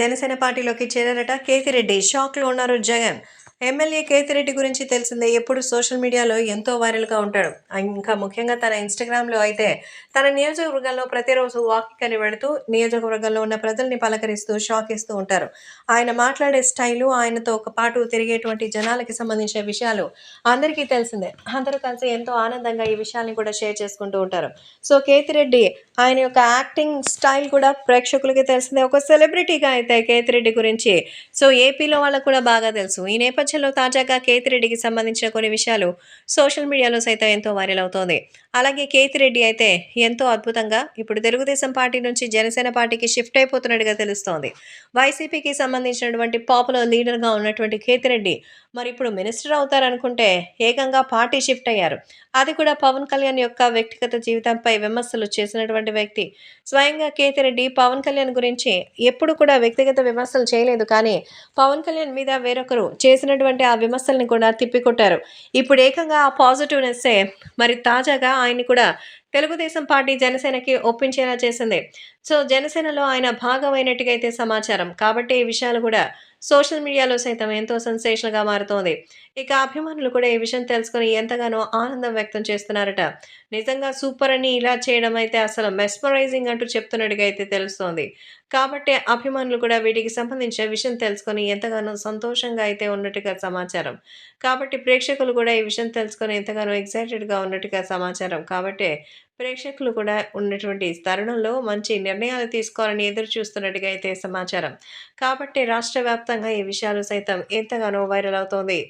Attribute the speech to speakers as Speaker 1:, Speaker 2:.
Speaker 1: జనసేన పార్టీలోకి చేరారట. కేతిరెడ్డి షాక్లో ఉన్నారు జగన్. ఎమ్మెల్యే కేతిరెడ్డి గురించి తెలిసిందే. ఎప్పుడు సోషల్ మీడియాలో ఎంతో వైరల్గా ఉంటాడు. ఇంకా ముఖ్యంగా తన ఇన్స్టాగ్రామ్లో అయితే తన నియోజకవర్గంలో ప్రతిరోజు వాకింగ్ అని పెడుతూ నియోజకవర్గంలో ఉన్న ప్రజల్ని పలకరిస్తూ షాక్ ఇస్తూ ఉంటారు. ఆయన మాట్లాడే స్టైలు ఆయనతో ఒక పాటు తిరిగేటువంటి జనాలకి సంబంధించిన విషయాలు అందరికీ తెలిసిందే. అందరూ కలిసి ఎంతో ఆనందంగా ఈ విషయాల్ని కూడా షేర్ చేసుకుంటూ ఉంటారు. సో కేతిరెడ్డి ఆయన యొక్క యాక్టింగ్ స్టైల్ కూడా ప్రేక్షకులకి తెలిసిందే. ఒక సెలబ్రిటీగా అయితే కేతిరెడ్డి గురించి. సో ఏపీలో వాళ్ళకు కూడా బాగా తెలుసు. ఈ నేపథ్యంలో తాజాగా కేతిరెడ్డికి సంబంధించిన కొన్ని విషయాలు సోషల్ మీడియాలో సైతం ఎంతో వైరల్ అవుతోంది. అలాగే కేతిరెడ్డి అయితే ఎంతో అద్భుతంగా ఇప్పుడు తెలుగుదేశం పార్టీ నుంచి జనసేన పార్టీకి షిఫ్ట్ అయిపోతున్నట్టుగా తెలుస్తోంది. వైసీపీకి సంబంధించినటువంటి పాపులర్ లీడర్గా ఉన్నటువంటి కేతిరెడ్డి మరి ఇప్పుడు మినిస్టర్ అవుతారనుకుంటే ఏకంగా పార్టీ షిఫ్ట్ అయ్యారు. అది కూడా పవన్ కళ్యాణ్ యొక్క వ్యక్తిగత జీవితంపై విమర్శలు చేసినటువంటి వ్యక్తి. స్వయంగా కేతిరెడ్డి పవన్ కళ్యాణ్ గురించి ఎప్పుడు కూడా వ్యక్తిగత విమర్శలు చేయలేదు. కానీ పవన్ కళ్యాణ్ మీద వేరొకరు చేసిన చేసినటువంటి ఆ విమర్శల్ని కూడా తిప్పికొట్టారు. ఇప్పుడు ఏకంగా ఆ పాజిటివ్నెస్సే మరి తాజాగా ఆయన్ని కూడా తెలుగుదేశం పార్టీ జనసేనకి ఒప్పించేలా చేసింది. సో జనసేనలో ఆయన భాగమైనట్టుగా అయితే సమాచారం. కాబట్టి ఈ విషయాలు కూడా సోషల్ మీడియాలో సైతం ఎంతో సెన్సేషన్గా మారుతోంది. ఇక అభిమానులు కూడా ఈ విషయం తెలుసుకొని ఎంతగానో ఆనందం వ్యక్తం చేస్తున్నారట. నిజంగా సూపర్ అని ఇలా చేయడం అయితే అసలు మెస్మరైజింగ్ అంటూ చెప్తున్నట్టుగా అయితే తెలుస్తోంది. కాబట్టి అభిమానులు కూడా వీటికి సంబంధించిన విషయం తెలుసుకొని ఎంతగానో సంతోషంగా అయితే ఉన్నట్టుగా సమాచారం. కాబట్టి ప్రేక్షకులు కూడా ఈ విషయం తెలుసుకొని ఎంతగానో ఎక్సైటెడ్గా ఉన్నట్టుగా సమాచారం. కాబట్టి ప్రేక్షకులు కూడా ఉన్నటువంటి తరుణంలో మంచి నిర్ణయాలు తీసుకోవాలని ఎదురు చూస్తున్నట్టుగా అయితే సమాచారం. కాబట్టి రాష్ట్ర వ్యాప్తంగా ఈ విషయాలు సైతం ఎంతగానో వైరల్ అవుతోంది.